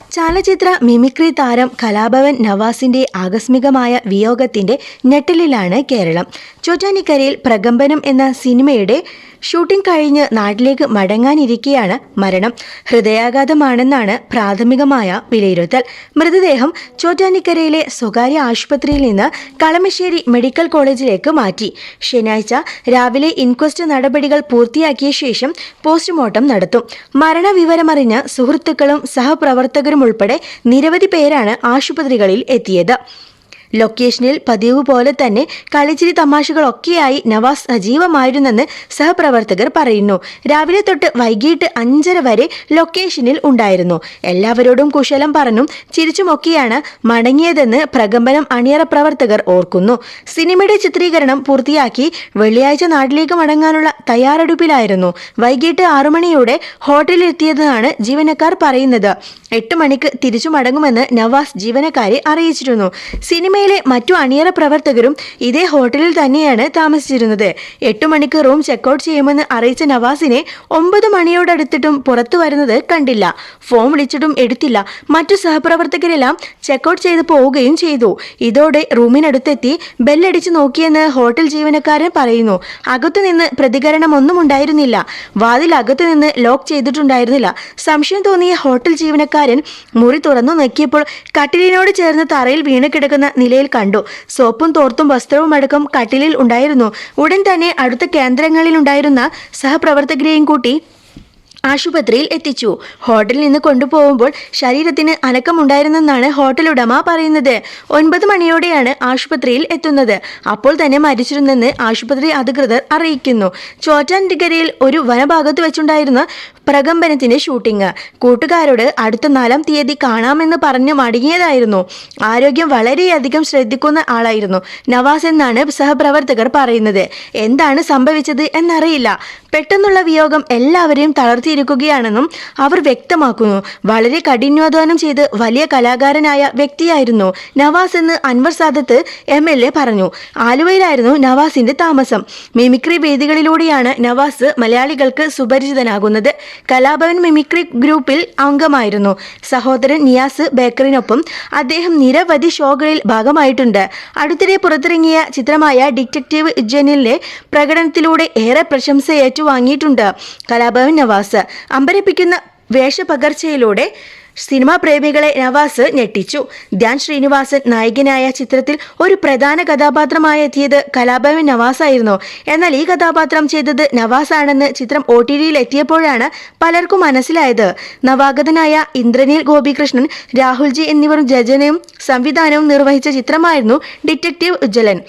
ചലച്ചിത്ര മിമിക്രി താരം കലാഭവൻ നവാസിന്റെ ആകസ്മികമായ വിയോഗത്തിന്റെ ഞെട്ടലിലാണ് കേരളം. ചോറ്റാനിക്കരയിൽ പ്രകമ്പനം എന്ന സിനിമയുടെ ഷൂട്ടിംഗ് കഴിഞ്ഞ് നാട്ടിലേക്ക് മടങ്ങാനിരിക്കെയാണ് മരണം. ഹൃദയാഘാതമാണെന്നാണ് പ്രാഥമികമായ വിലയിരുത്തൽ. മൃതദേഹം ചോറ്റാനിക്കരയിലെ സ്വകാര്യ ആശുപത്രിയിൽ നിന്ന് കളമശ്ശേരി മെഡിക്കൽ കോളേജിലേക്ക് മാറ്റി. ശനിയാഴ്ച രാവിലെ ഇൻക്വസ്റ്റ് നടപടികൾ പൂർത്തിയാക്കിയ ശേഷം പോസ്റ്റ്മോർട്ടം നടത്തും. മരണവിവരമറിഞ്ഞ് സുഹൃത്തുക്കളും സഹപ്രവർത്തകരും ഉൾപ്പെടെ നിരവധി പേരാണ് ആശുപത്രികളിൽ എത്തിയത്. ലൊക്കേഷനിൽ പതിവ് പോലെ തന്നെ കളിച്ചിരി തമാശകളൊക്കെയായി നവാസ് സജീവമായിരുന്നെന്ന് സഹപ്രവർത്തകർ പറയുന്നു. രാവിലെ തൊട്ട് വൈകിട്ട് അഞ്ചര വരെ ലൊക്കേഷനിൽ ഉണ്ടായിരുന്നു. എല്ലാവരോടും കുശലം പറഞ്ഞും ചിരിച്ചുമൊക്കെയാണ് മടങ്ങിയതെന്ന് പ്രകമ്പനം അണിയറ പ്രവർത്തകർ ഓർക്കുന്നു. സിനിമയുടെ ചിത്രീകരണം പൂർത്തിയാക്കി വെള്ളിയാഴ്ച നാട്ടിലേക്ക് മടങ്ങാനുള്ള തയ്യാറെടുപ്പിലായിരുന്നു. വൈകിട്ട് ആറുമണിയോടെ ഹോട്ടലിൽ എത്തിയതെന്നാണ് ജീവനക്കാർ പറയുന്നത്. എട്ട് മണിക്ക് തിരിച്ചു മടങ്ങുമെന്ന് നവാസ് ജീവനക്കാരെ അറിയിച്ചിരുന്നു. സിനിമയിലെ മറ്റു അണിയറ പ്രവർത്തകരും ഇതേ ഹോട്ടലിൽ തന്നെയാണ് താമസിച്ചിരുന്നത്. എട്ട് മണിക്ക് റൂം ചെക്കൗട്ട് ചെയ്യുമെന്ന് അറിയിച്ച നവാസിനെ ഒമ്പത് മണിയോടടുത്തിട്ടും പുറത്തു വരുന്നത് കണ്ടില്ല. ഫോൺ വിളിച്ചിട്ടും എടുത്തില്ല. മറ്റു സഹപ്രവർത്തകരെല്ലാം ചെക്കൗട്ട് ചെയ്ത് പോവുകയും ചെയ്തു. ഇതോടെ റൂമിനടുത്തെത്തി ബെല്ലടിച്ച് നോക്കിയെന്ന് ഹോട്ടൽ ജീവനക്കാരൻ പറയുന്നു. അകത്തുനിന്ന് പ്രതികരണം ഒന്നും ഉണ്ടായിരുന്നില്ല. വാതിൽ അകത്തുനിന്ന് ലോക്ക് ചെയ്തിട്ടുണ്ടായിരുന്നില്ല. സംശയം തോന്നിയ ഹോട്ടൽ ജീവനക്കാരൻ മുറി തുറന്നു നോക്കിയപ്പോൾ കട്ടിലിനോട് ചേർന്ന് തറയിൽ വീണ് കിടക്കുന്ന നിലയിൽ കണ്ടു. സോപ്പും തോർത്തും വസ്ത്രവും അടക്കം കട്ടിലിൽ ഉണ്ടായിരുന്നു. ഉടൻ തന്നെ അടുത്ത കേന്ദ്രങ്ങളിൽ ഉണ്ടായിരുന്ന സഹപ്രവർത്തകരെയും കൂട്ടി ആശുപത്രിയിൽ എത്തിച്ചു. ഹോട്ടലിൽ നിന്ന് കൊണ്ടുപോകുമ്പോൾ ശരീരത്തിന് അനക്കമുണ്ടായിരുന്നെന്നാണ് ഹോട്ടൽ ഉടമ പറയുന്നത്. ഒൻപത് മണിയോടെയാണ് ആശുപത്രിയിൽ എത്തുന്നത്. അപ്പോൾ തന്നെ മരിച്ചിരുന്നെന്ന് ആശുപത്രി അധികൃതർ അറിയിക്കുന്നു. ചോറ്റാൻഡിഗരയിൽ ഒരു വനഭാഗത്ത് വെച്ചുണ്ടായിരുന്ന പ്രകമ്പനത്തിന്റെ ഷൂട്ടിംഗ്. കൂട്ടുകാരോട് അടുത്ത നാലാം തീയതി കാണാമെന്ന് പറഞ്ഞ് മടങ്ങിയതായിരുന്നു. ആരോഗ്യം വളരെയധികം ശ്രദ്ധിക്കുന്ന ആളായിരുന്നു. നവാസ് എന്നാണ് സഹപ്രവർത്തകർ പറയുന്നത്. എന്താണ് സംഭവിച്ചത് എന്നറിയില്ല. പെട്ടെന്നുള്ള വിയോഗം എല്ലാവരെയും തളർത്തിയിരിക്കുകയാണെന്നും അവർ വ്യക്തമാക്കുന്നു. വളരെ കഠിനാധ്വാനം ചെയ്ത് വലിയ കലാകാരനായ വ്യക്തിയായിരുന്നു നവാസ് എന്ന് Anwar Sadath M L A പറഞ്ഞു. ആലുവയിലായിരുന്നു നവാസിന്റെ താമസം. മിമിക്രി വേദികളിലൂടെയാണ് നവാസ് മലയാളികൾക്ക് സുപരിചിതനാകുന്നത്. കലാഭവൻ മിമിക്രി ഗ്രൂപ്പിൽ അംഗമായിരുന്നു. സഹോദരൻ നിയാസ് ബേക്കറിനൊപ്പം അദ്ദേഹം നിരവധി ഷോകളിൽ ഭാഗമായിട്ടുണ്ട്. അടുത്തിടെ പുറത്തിറങ്ങിയ ചിത്രമായ ഡിറ്റക്റ്റീവ് ഉജ്ജനിലെ പ്രകടനത്തിലൂടെ ഏറെ പ്രശംസ ഏറ്റുവാങ്ങിയിട്ടുണ്ട് കലാഭവൻ നവാസ്. അമ്പരപ്പിക്കുന്ന വേഷപകർച്ചയിലൂടെ സിനിമാ പ്രേമികളെ നവാസ് ഞെട്ടിച്ചു. ധ്യാൻ ശ്രീനിവാസൻ നായകനായ ചിത്രത്തിൽ ഒരു പ്രധാന കഥാപാത്രമായി എത്തിയത് കലാഭവൻ നവാസായിരുന്നു. എന്നാൽ ഈ കഥാപാത്രം ചെയ്തത് നവാസാണെന്ന് ചിത്രം ഒ ടി എത്തിയപ്പോഴാണ് പലർക്കും മനസ്സിലായത്. നവാഗതനായ ഇന്ദ്രനീൽ ഗോപികൃഷ്ണൻ രാഹുൽജി എന്നിവരും ജജനയും സംവിധാനവും നിർവഹിച്ച ചിത്രമായിരുന്നു ഡിറ്റക്റ്റീവ് ഉജ്ജലൻ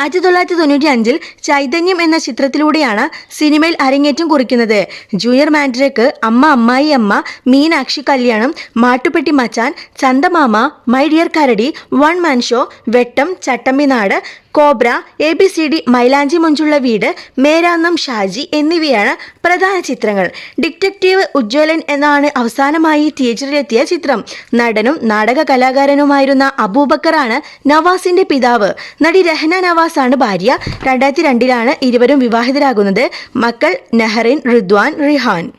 ആയിരത്തി തൊള്ളായിരത്തി തൊണ്ണൂറ്റി അഞ്ചിൽ ചൈതന്യം എന്ന ചിത്രത്തിലൂടെയാണ് സിനിമയിൽ അരങ്ങേറ്റം കുറിക്കുന്നത്. ജൂനിയർ മാൻഡ്രേക്ക് അമ്മ അമ്മായി അമ്മ Meenakshi Kalyanam Mattupetti Machan Chandamama my dear Karadi one man show Vettam Chattambinadu Cobra A B C D Mylanchi Monchulla Veedu മേരാന്നം Shaji എന്നിവയാണ് പ്രധാന ചിത്രങ്ങൾ. ഡിറ്റക്റ്റീവ് ഉജ്ജ്വലൻ എന്നാണ് അവസാനമായി തിയേറ്ററിലെത്തിയ ചിത്രം. നടനും നാടക കലാകാരനുമായിരുന്ന അബൂബക്കറാണ് നവാസിന്റെ പിതാവ്. നടി രഹന നവാസ് ആണ് ഭാര്യ. രണ്ടായിരത്തി രണ്ടിലാണ് ഇരുവരും വിവാഹിതരാകുന്നത്. മക്കൾ നെഹറിൻ റിദ്വാൻ റിഹാൻ.